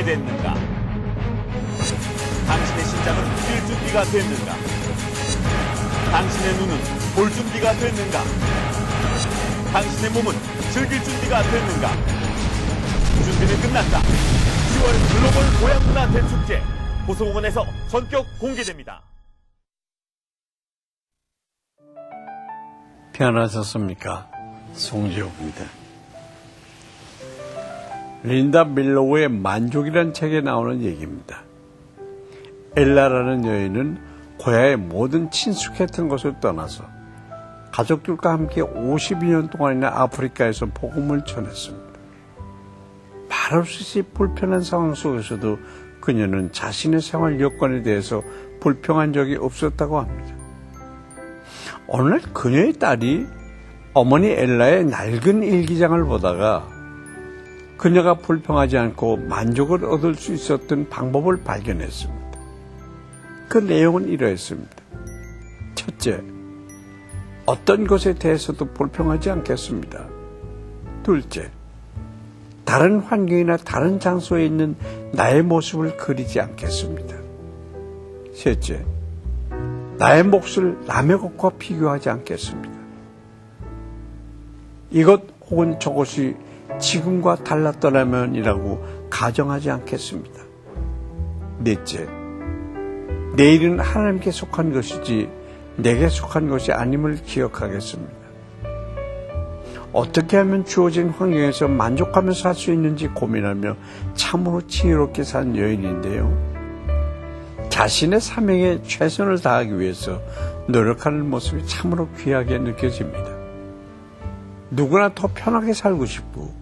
준비됐는가? 당신의 심장은 뛸 준비가 됐는가? 당신의 눈은 볼 준비가 됐는가? 당신의 몸은 즐길 준비가 됐는가? 준비는 끝났다. 10월 글로벌 고향문화 대축제 고소공원에서 전격 공개됩니다. 편하셨습니까? 송지호입니다. 린다 밀로우의 만족이란 책에 나오는 얘기입니다. 엘라라는 여인은 고향의 모든 친숙했던 것을 떠나서 가족들과 함께 52년 동안이나 아프리카에서 복음을 전했습니다. 말할 수 없이 불편한 상황 속에서도 그녀는 자신의 생활 여건에 대해서 불평한 적이 없었다고 합니다. 어느 날 그녀의 딸이 어머니 엘라의 낡은 일기장을 보다가 그녀가 불평하지 않고 만족을 얻을 수 있었던 방법을 발견했습니다. 그 내용은 이러했습니다. 첫째, 어떤 것에 대해서도 불평하지 않겠습니다. 둘째, 다른 환경이나 다른 장소에 있는 나의 모습을 그리지 않겠습니다. 셋째, 나의 몫을 남의 것과 비교하지 않겠습니다. 이것 혹은 저것이 지금과 달랐더라면이라고 가정하지 않겠습니다. 넷째, 내일은 하나님께 속한 것이지 내게 속한 것이 아님을 기억하겠습니다. 어떻게 하면 주어진 환경에서 만족하며 살 수 있는지 고민하며 참으로 지혜롭게 산 여인인데요. 자신의 사명에 최선을 다하기 위해서 노력하는 모습이 참으로 귀하게 느껴집니다. 누구나 더 편하게 살고 싶고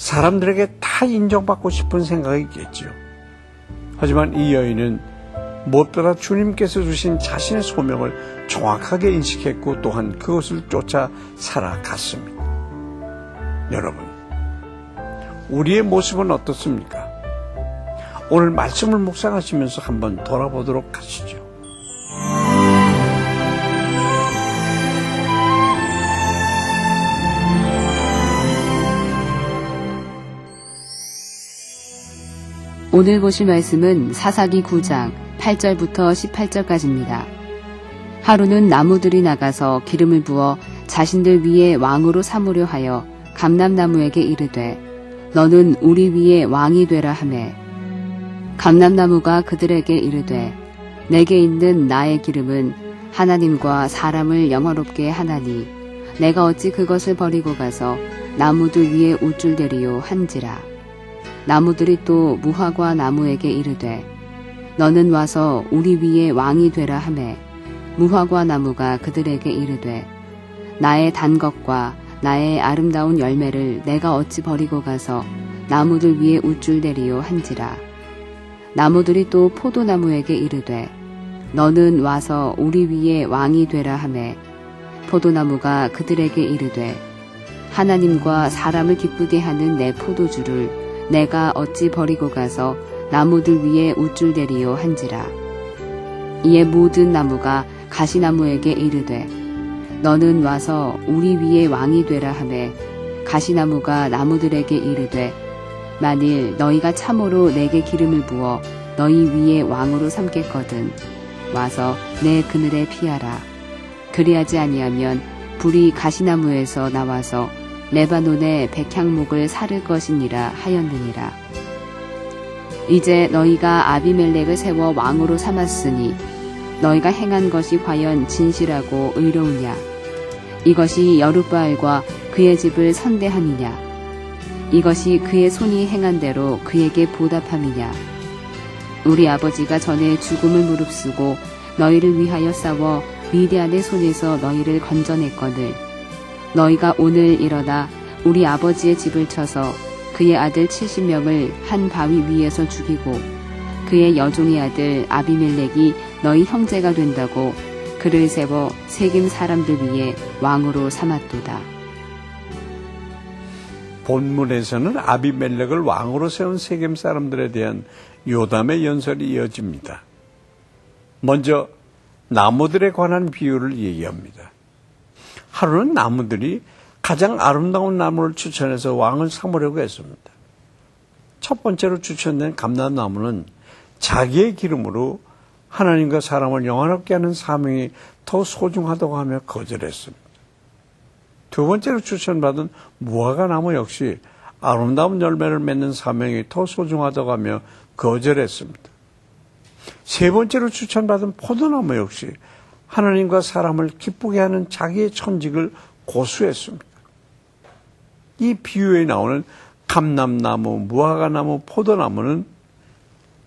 사람들에게 다 인정받고 싶은 생각이 있겠죠. 하지만 이 여인은 무엇보다 주님께서 주신 자신의 소명을 정확하게 인식했고 또한 그것을 쫓아 살아갔습니다. 여러분, 우리의 모습은 어떻습니까? 오늘 말씀을 묵상하시면서 한번 돌아보도록 하시죠. 오늘 보실 말씀은 사사기 9장 8절부터 18절까지입니다. 하루는 나무들이 나가서 기름을 부어 자신들 위에 왕으로 삼으려 하여 감람나무에게 이르되 너는 우리 위에 왕이 되라 하매 감람나무가 그들에게 이르되 내게 있는 나의 기름은 하나님과 사람을 영화롭게 하나니 내가 어찌 그것을 버리고 가서 나무들 위에 우쭐대리요 한지라 나무들이 또 무화과 나무에게 이르되 너는 와서 우리 위에 왕이 되라 하매 무화과 나무가 그들에게 이르되 나의 단 것과 나의 아름다운 열매를 내가 어찌 버리고 가서 나무들 위에 우쭐대리요 한지라. 나무들이 또 포도나무에게 이르되 너는 와서 우리 위에 왕이 되라 하매 포도나무가 그들에게 이르되 하나님과 사람을 기쁘게 하는 내 포도주를 내가 어찌 버리고 가서 나무들 위에 우쭐대리요 한지라. 이에 모든 나무가 가시나무에게 이르되 너는 와서 우리 위에 왕이 되라 하매 가시나무가 나무들에게 이르되 만일 너희가 참으로 내게 기름을 부어 너희 위에 왕으로 삼겠거든 와서 내 그늘에 피하라 그리하지 아니하면 불이 가시나무에서 나와서 레바논의 백향목을 사를 것이니라 하였느니라. 이제 너희가 아비멜렉을 세워 왕으로 삼았으니 너희가 행한 것이 과연 진실하고 의로우냐? 이것이 여룻바알과 그의 집을 선대함이냐? 이것이 그의 손이 행한 대로 그에게 보답함이냐? 우리 아버지가 전에 죽음을 무릅쓰고 너희를 위하여 싸워 미디안의 손에서 너희를 건져냈거늘 너희가 오늘 일어나 우리 아버지의 집을 쳐서 그의 아들 70명을 한 바위 위에서 죽이고 그의 여종의 아들 아비멜렉이 너희 형제가 된다고 그를 세워 세겜 사람들 위에 왕으로 삼았도다. 본문에서는 아비멜렉을 왕으로 세운 세겜 사람들에 대한 요담의 연설이 이어집니다. 먼저 나무들에 관한 비유를 얘기합니다. 하루는 나무들이 가장 아름다운 나무를 추천해서 왕을 삼으려고 했습니다. 첫 번째로 추천된 감람나무는 자기의 기름으로 하나님과 사람을 영원하게 하는 사명이 더 소중하다고 하며 거절했습니다. 두 번째로 추천받은 무화과 나무 역시 아름다운 열매를 맺는 사명이 더 소중하다고 하며 거절했습니다. 세 번째로 추천받은 포도나무 역시 하나님과 사람을 기쁘게 하는 자기의 천직을 고수했습니다. 이 비유에 나오는 감람나무, 무화과나무, 포도나무는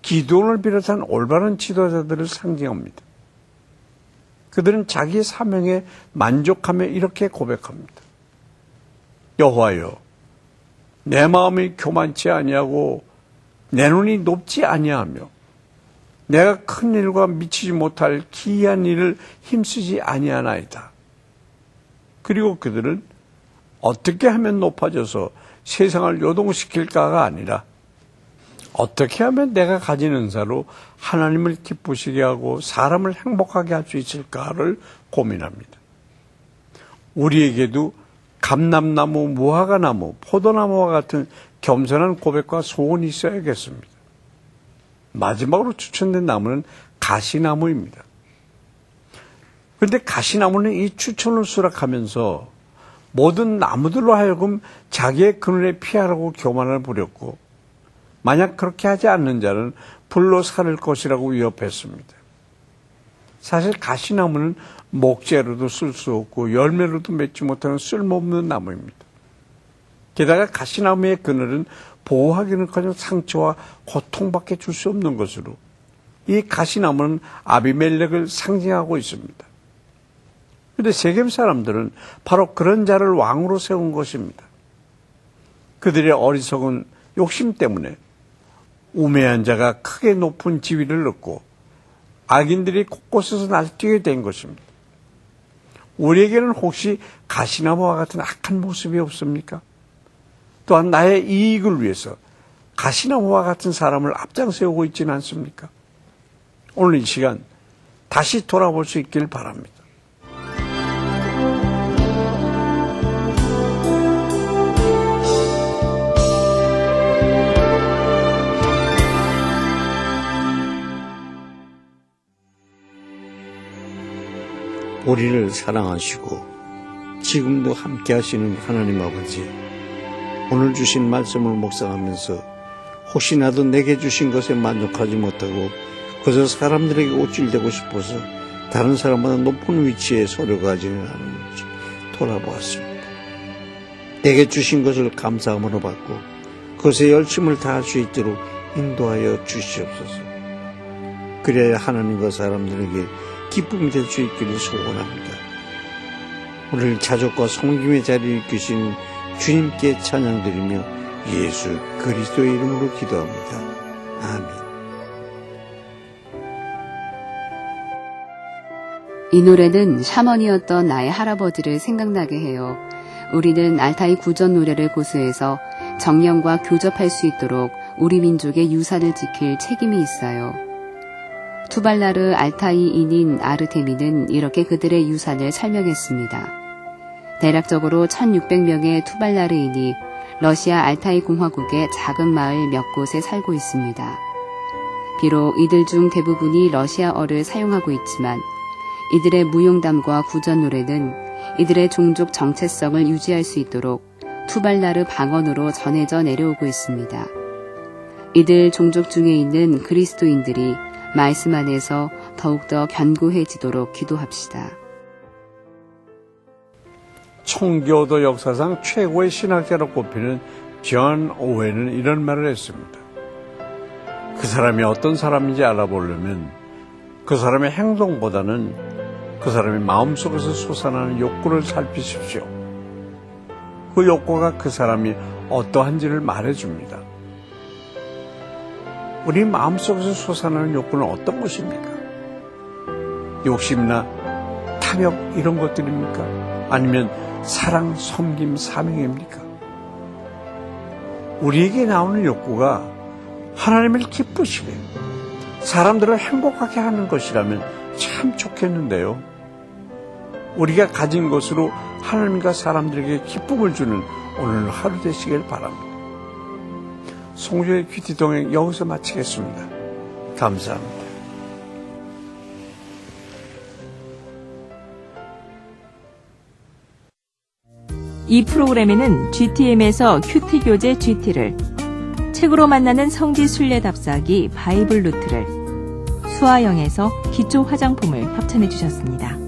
기도원을 비롯한 올바른 지도자들을 상징합니다. 그들은 자기 사명에 만족하며 이렇게 고백합니다. 여호와여, 내 마음이 교만치 아니하고 내 눈이 높지 아니하며 내가 큰 일과 미치지 못할 기이한 일을 힘쓰지 아니하나이다. 그리고 그들은 어떻게 하면 높아져서 세상을 요동시킬까가 아니라 어떻게 하면 내가 가진 은사로 하나님을 기쁘시게 하고 사람을 행복하게 할 수 있을까를 고민합니다. 우리에게도 감람나무, 무화과나무, 포도나무와 같은 겸손한 고백과 소원이 있어야겠습니다. 마지막으로 추천된 나무는 가시나무입니다. 그런데 가시나무는 이 추천을 수락하면서 모든 나무들로 하여금 자기의 그늘에 피하라고 교만을 부렸고 만약 그렇게 하지 않는 자는 불로 살을 것이라고 위협했습니다. 사실 가시나무는 목재로도 쓸 수 없고 열매로도 맺지 못하는 쓸모없는 나무입니다. 게다가 가시나무의 그늘은 보호하기는커녕 상처와 고통밖에 줄 수 없는 것으로 이 가시나무는 아비멜렉을 상징하고 있습니다. 그런데 세겜 사람들은 바로 그런 자를 왕으로 세운 것입니다. 그들의 어리석은 욕심 때문에 우매한 자가 크게 높은 지위를 얻고 악인들이 곳곳에서 날뛰게 된 것입니다. 우리에게는 혹시 가시나무와 같은 악한 모습이 없습니까? 또한 나의 이익을 위해서 가시나무와 같은 사람을 앞장세우고 있지는 않습니까? 오늘 이 시간 다시 돌아볼 수 있길 바랍니다. 우리를 사랑하시고 지금도 함께 하시는 하나님 아버지, 오늘 주신 말씀을 묵상하면서 혹시나도 내게 주신 것에 만족하지 못하고 그저 사람들에게 옷질되고 싶어서 다른 사람보다 높은 위치에 서려가지는 않은지 돌아보았습니다. 내게 주신 것을 감사함으로 받고 그것에 열심을 다할 수 있도록 인도하여 주시옵소서. 그래야 하나님과 사람들에게 기쁨이 될 수 있기를 소원합니다. 오늘 자족과 성김의 자리를 이끄신 주님께 찬양드리며 예수 그리스도의 이름으로 기도합니다. 아멘. 이 노래는 샤먼이었던 나의 할아버지를 생각나게 해요. 우리는 알타이 구전 노래를 고수해서 정령과 교접할 수 있도록 우리 민족의 유산을 지킬 책임이 있어요. 투발라르 알타이인인 아르테미는 이렇게 그들의 유산을 설명했습니다. 대략적으로 1600명의 투발라르인이 러시아 알타이 공화국의 작은 마을 몇 곳에 살고 있습니다. 비록 이들 중 대부분이 러시아어를 사용하고 있지만 이들의 무용담과 구전 노래는 이들의 종족 정체성을 유지할 수 있도록 투발라르 방언으로 전해져 내려오고 있습니다. 이들 종족 중에 있는 그리스도인들이 말씀 안에서 더욱더 견고해지도록 기도합시다. 총교도 역사상 최고의 신학자로 꼽히는 존 오웬은 이런 말을 했습니다. 그 사람이 어떤 사람인지 알아보려면 그 사람의 행동보다는 그 사람의 마음속에서 솟아나는 욕구를 살피십시오. 그 욕구가 그 사람이 어떠한지를 말해줍니다. 우리 마음속에서 솟아나는 욕구는 어떤 것입니까? 욕심이나 탐욕 이런 것들입니까? 아니면 사랑, 섬김, 사명입니까? 우리에게 나오는 욕구가 하나님을 기쁘시게 사람들을 행복하게 하는 것이라면 참 좋겠는데요. 우리가 가진 것으로 하나님과 사람들에게 기쁨을 주는 오늘 하루 되시길 바랍니다. 송주의 큐티 동행 여기서 마치겠습니다. 감사합니다. 이 프로그램에는 GTM에서 큐티 교재 GT를, 책으로 만나는 성지 순례 답사기 바이블 루트를, 수아영에서 기초 화장품을 협찬해 주셨습니다.